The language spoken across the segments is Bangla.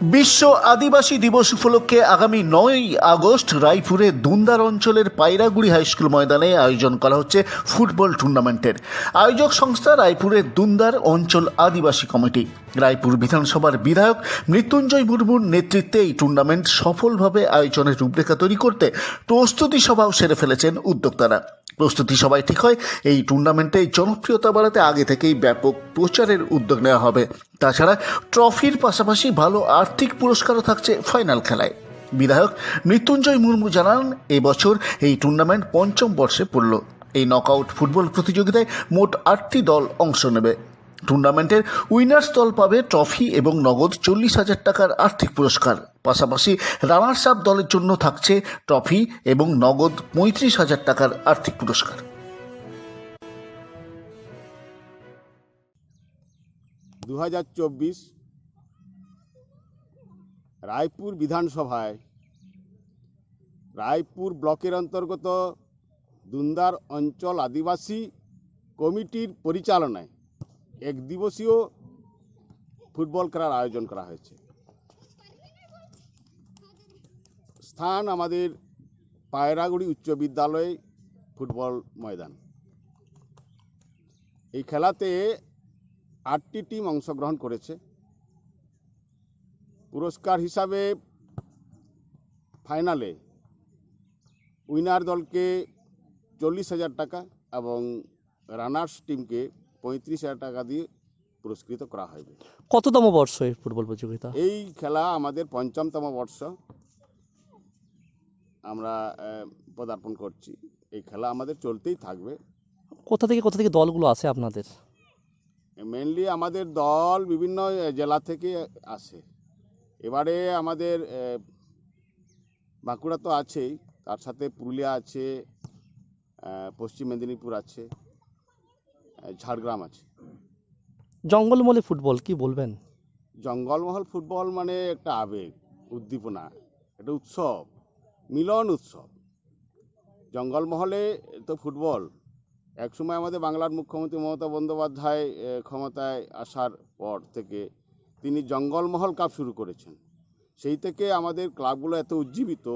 বিশ্ব আদিবাসী দিবস উপলক্ষে আগামী নয় আগস্ট রায়পুরে দুন্দার অঞ্চলের পায়রাগুড়ি হাইস্কুল ময়দানে আয়োজন করা হচ্ছে ফুটবল টুর্নামেন্টের। আয়োজক সংস্থা রায়পুরের দুন্দার অঞ্চল আদিবাসী কমিটি। রায়পুর বিধানসভার বিধায়ক মৃত্যুঞ্জয় মুর্মুর নেতৃত্বে এই টুর্নামেন্ট সফলভাবে আয়োজনের রূপরেখা তৈরি করতে প্রস্তুতি সভাও সেরে ফেলেছেন উদ্যোক্তারা। প্রস্তুতি সবাই ঠিক হয়, এই টুর্নামেন্টে জনপ্রিয়তা বাড়াতে আগে থেকেই ব্যাপক প্রচারের উদ্যোগ নেওয়া হবে। তাছাড়া ট্রফির পাশাপাশি ভালো আর্থিক পুরস্কারও থাকছে ফাইনাল খেলায়। বিধায়ক মৃত্যুঞ্জয় মুর্মু জানান, এবছর এই টুর্নামেন্ট পঞ্চম বর্ষে পড়ল। এই নকআউট ফুটবল প্রতিযোগিতায় মোট আটটি দল অংশ নেবে। টুর্নামেন্টের উইনার্স দল পাবে ট্রফি এবং নগদ চল্লিশ হাজার টাকার আর্থিক পুরস্কার। পাশাপাশি রানার্স আপ দলের জন্য থাকছে ট্রফি এবং নগদ পঁয়ত্রিশ হাজার টাকার আর্থিক পুরস্কার। দু হাজার চব্বিশ রায়পুর বিধানসভায় রায়পুর ব্লকের অন্তর্গত দুন্দার অঞ্চল আদিবাসী কমিটির পরিচালনায় এক দিবসীয় ফুটবল খেলার আয়োজন করা হয়েছে। স্থান আমাদের পায়রাগুড়ি উচ্চ বিদ্যালয় ফুটবল ময়দান। এই খেলাতে আটটি টিম অংশগ্রহণ করেছে। পুরস্কার হিসাবে ফাইনালে উইনার দলকে চল্লিশ হাজার টাকা এবং রানার্স টিমকে পঁয়ত্রিশ হাজার টাকা দিয়ে পুরস্কৃত করা হবে কততম বর্ষ এই ফুটবল প্রতিযোগিতা? এই খেলা আমাদের পঞ্চমতম বর্ষ। আমরা পদার্পণ করছি। এই খেলা আমাদের চলতেই থাকবে। কোথা থেকে কোথা থেকে দলগুলো আছে আপনাদের? মেনলি আমাদের দল বিভিন্ন জেলা থেকে আসে। এবারে আমাদের বাঁকুড়া তো আছেই। তার সাথে পুরুলিয়া আছে পশ্চিম মেদিনীপুর আছে। ঝাড়গ্রাম আছে। জঙ্গলমহলে ফুটবল কি বলবেন? জঙ্গলমহল ফুটবল মানে একটা আবেগ উদ্দীপনা একটা উৎসব মিলন উৎসব। জঙ্গলমহলে তো ফুটবল। একসময় আমাদের বাংলার মুখ্যমন্ত্রী মমতা বন্দ্যোপাধ্যায় ক্ষমতায় আসার পর থেকে তিনি জঙ্গলমহল কাপ শুরু করেছেন। সেই থেকে আমাদের ক্লাবগুলো এত উজ্জীবিত।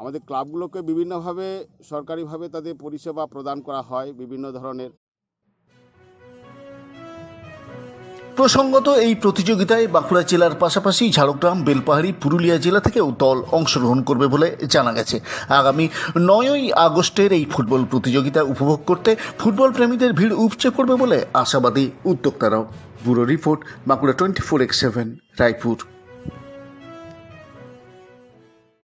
আমাদের ক্লাবগুলোকে বিভিন্নভাবে সরকারিভাবে তাদের পরিষেবা প্রদান করা হয় বিভিন্ন ধরনের প্রসঙ্গত, এই প্রতিযোগিতায় বাঁকুড়া জেলার পাশাপাশি ঝাড়গ্রাম, বেলপাহাড়ি, পুরুলিয়া জেলা থেকেও দল অংশগ্রহণ করবে বলে জানা গেছে। আগামী নয়ই আগস্টের এই ফুটবল প্রতিযোগিতা উপভোগ করতে ফুটবল প্রেমীদের ভিড় উপচে পড়বে বলে আশাবাদী উদ্যোক্তারাও। Bureau report, Bankura twenty four x seven, Raipur.